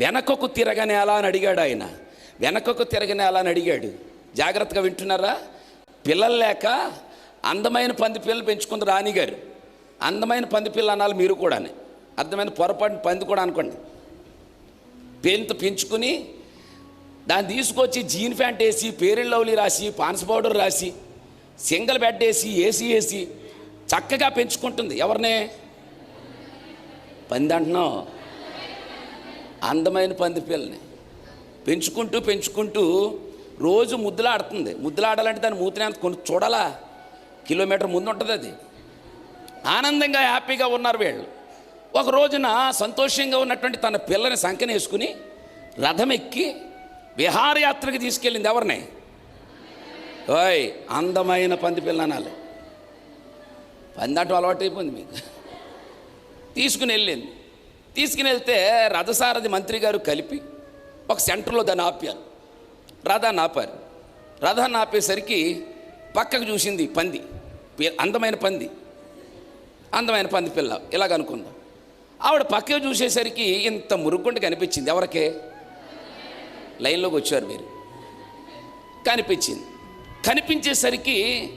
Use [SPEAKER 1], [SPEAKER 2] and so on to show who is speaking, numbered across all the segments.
[SPEAKER 1] వెనకకు తిరగని ఎలా అని అడిగాడు ఆయన. వెనకకు తిరగని ఎలా అని అడిగాడు. జాగ్రత్తగా వింటున్నారా? పిల్లలు లేక అందమైన పంది పిల్లలు పెంచుకుంది రాణిగారు అందమైన పంది పిల్ల అనాలి మీరు కూడా అర్థమైన పొరపాటు పంది కూడా అనుకోండి. పెంత పెంచుకుని దాన్ని తీసుకొచ్చి జీన్ ప్యాంట్ వేసి పేరెళ్ళ లవ్లీ రాసి పాన్స్ పౌడర్ రాసి సింగిల్ బెడ్ వేసి ఏసీ వేసి చక్కగా పెంచుకుంటుంది. ఎవరినే? పంది అంటున్నావు. అందమైన పంది పిల్లని. పెంచుకుంటూ పెంచుకుంటూ రోజు ముద్దులాడుతుంది. ముద్దులాడాలంటే దాని మూతిని కొన్ని చూడాలా? కిలోమీటర్ ముందు ఉంటుంది అది. ఆనందంగా హ్యాపీగా ఉన్నారు వీళ్ళు. ఒక రోజున సంతోషంగా ఉన్నటువంటి తన పిల్లని సంఖ్యను వేసుకుని రథం ఎక్కి విహారయాత్రకు తీసుకెళ్ళింది ఎవరిని? ఓయ్ అందమైన పంది పిల్ల అనాలి. పంది అంటూ అలవాటు అయిపోయింది మీకు. తీసుకుని వెళ్ళింది. తీసుకుని వెళ్తే రథసారథి మంత్రి గారు కలిపి ఒక సెంటర్లో దాన్ని ఆపారు. రథాన్ని ఆపారు రథాన్ని ఆపేసరికి పక్కకు చూసింది పంది. పి- అందమైన పంది. అందమైన పంది పిల్ల. ఇలాగ అనుకుందాం? ఆవిడ పక్కకు చూసేసరికి ఇంత మురుగుండి కనిపించింది. ఎవరికే? లైన్లోకి వచ్చారు మీరు. కనిపించింది. కనిపించేసరికి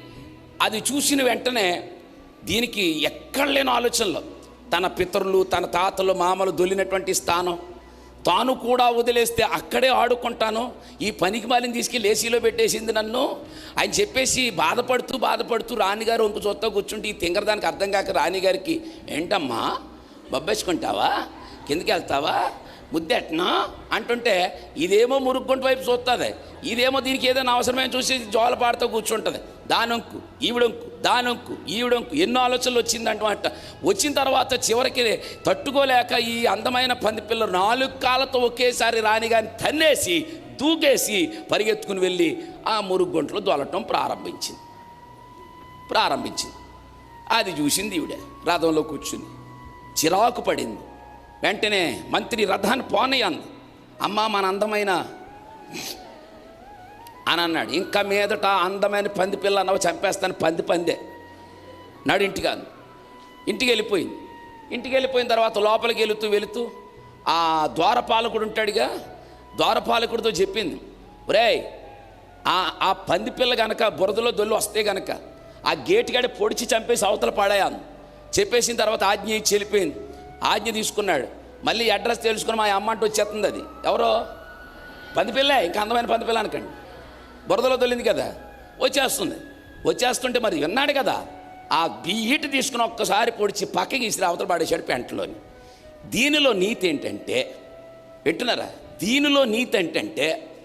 [SPEAKER 1] అది చూసిన వెంటనే దీనికి ఎక్కడ లేని ఆలోచనలో. తన పితరులు తన తాతలు మామలు దొల్లినటువంటి స్థానం. తాను కూడా వదిలేస్తే అక్కడే ఆడుకుంటాను. ఈ పనికి మాలిని తీసుకెళ్ళి ఏసీలో పెట్టేసింది నన్ను. ఆయన చెప్పేసి బాధపడుతూ బాధపడుతూ రాణిగారు ఇంక చూస్తా కూర్చుంటే ఈ తింగరదానికి అర్థం కాక రాణిగారికి ఏంటమ్మా? బొబ్బేసుకుంటావా? కిందకి వెళ్తావా? ముద్దెట్నా? అంటుంటే ఇదేమో మురుగుంట వైపు చూస్తుంది ఇదేమో దీనికి ఏదైనా అవసరమైన చూసి జోల పాడుతూ కూర్చుంటుంది. దానొంకు ఈవిడొంకు దానొంకు ఈవిడొంకు. ఎన్నో ఆలోచనలు వచ్చిందంటమాట. వచ్చిన తర్వాత చివరికి తట్టుకోలేక ఈ అందమైన పంది పిల్ల నాలుగు కాళ్ళతో ఒకేసారి రాణిగాని తన్నేసి దూకేసి పరిగెత్తుకుని వెళ్ళి ఆ మురుగుంటలో దొలటం ప్రారంభించింది. ప్రారంభించింది. అది చూసింది ఈవిడ. రథంలో కూర్చుని. చిరాకు పడింది. వెంటనే మంత్రి రథాన్ని పోనయ్యాను అమ్మ మన అందమైన అని అన్నాడు. ఇంకా మీదట అందమైన పంది పిల్ల అన్నవి చంపేస్తాను పంది పందే. నాడు ఇంటికి అంది. ఇంటికి వెళ్ళిపోయింది. ఇంటికి వెళ్ళిపోయిన తర్వాత లోపలికి వెళుతూ వెళుతూ ఆ ద్వారపాలకుడు ఉంటాడుగా ద్వారపాలకుడితో చెప్పింది. ఒరేయ్ ఆ పంది పిల్ల గనక బురదలో దొల్లు వస్తే గనక ఆ గేట్ గడి పొడిచి చంపేసి అవతల పాడాయాను చెప్పేసిన తర్వాత ఆజ్ఞ ఇచ్చి వెళ్ళిపోయింది. ఆజ్ఞ తీసుకున్నాడు. మళ్ళీ అడ్రస్ తెలుసుకుని మా అమ్మ అంటూ వచ్చేస్తుంది అది. ఎవరో? పందిపిల్ల ఇంకా అందమైన పందిపిల్ల అనకండి. బురదలో తొలింది కదా. వచ్చేస్తుంది. వచ్చేస్తుంటే మరి విన్నాడు కదా. ఆ బీఈటి తీసుకుని ఒక్కసారి పొడిచి పక్కకి ఇసిరి అవతల పాడేశాడు పెంటలోని. దీనిలో నీతి ఏంటంటే వింటున్నారా? దీనిలో నీతి ఏంటంటే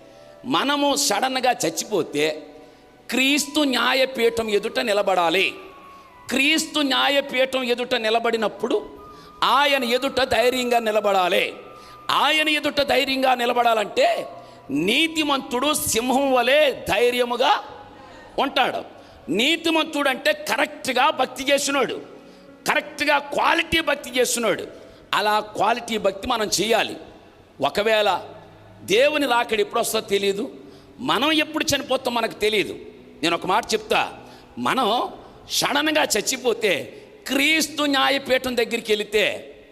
[SPEAKER 1] మనము సడన్గా చచ్చిపోతే క్రీస్తు న్యాయపీఠం ఎదుట నిలబడాలి. క్రీస్తు న్యాయపీఠం ఎదుట నిలబడినప్పుడు ఆయన ఎదుట ధైర్యంగా నిలబడాలి. ఆయన ఎదుట ధైర్యంగా నిలబడాలంటే నీతిమంతుడు సింహం వలె ధైర్యముగా ఉంటాడు. నీతిమంతుడు అంటే కరెక్ట్గా భక్తి చేసినాడు. కరెక్ట్గా క్వాలిటీ భక్తి చేస్తున్నాడు అలా క్వాలిటీ భక్తి మనం చేయాలి. ఒకవేళ దేవుని రాకడి ఎప్పుడు వస్తుందో తెలియదు మనం ఎప్పుడు చనిపోతాం మనకు తెలియదు నేను ఒక మాట చెప్తా. మనం సడన్గా చచ్చిపోతే క్రీస్తు న్యాయపీఠం దగ్గరికి వెళితే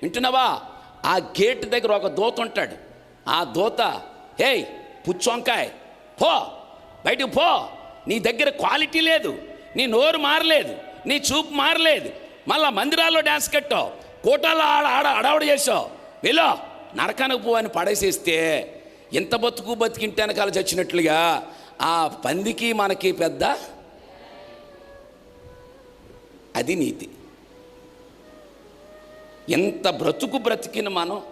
[SPEAKER 1] వింటున్నావా? ఆ గేట్ దగ్గర ఒక దోత ఉంటాడు. ఆ దూత హేయ్ పుచ్చొంకాయ్ పో బయటకు పో. నీ దగ్గర క్వాలిటీ లేదు నీ నోరు మారలేదు నీ చూపు మారలేదు. మళ్ళా మందిరాల్లో డ్యాన్స్ కట్టావు కోటాలో ఆడ ఆడ అడవడ చేసావు వెళ్ళో నరకానికి పో అని పడేసేస్తే ఇంత బతుకు బతికింటే వెనకాల చచ్చినట్లుగా ఆ పందికి మనకి పెద్ద అది నీతి. ఎంత బ్రతుకు బ్రతికిన మనం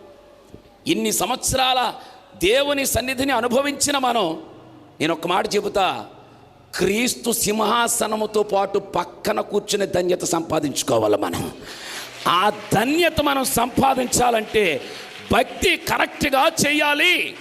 [SPEAKER 1] ఇన్ని సంవత్సరాల దేవుని సన్నిధిని అనుభవించిన మనం నేను ఒక మాట చెబుతా క్రీస్తు సింహాసనముతో పాటు పక్కన కూర్చునే ధన్యత సంపాదించుకోవాలి మనం. ఆ ధన్యత మనం సంపాదించాలంటే భక్తి కరెక్ట్గా చేయాలి.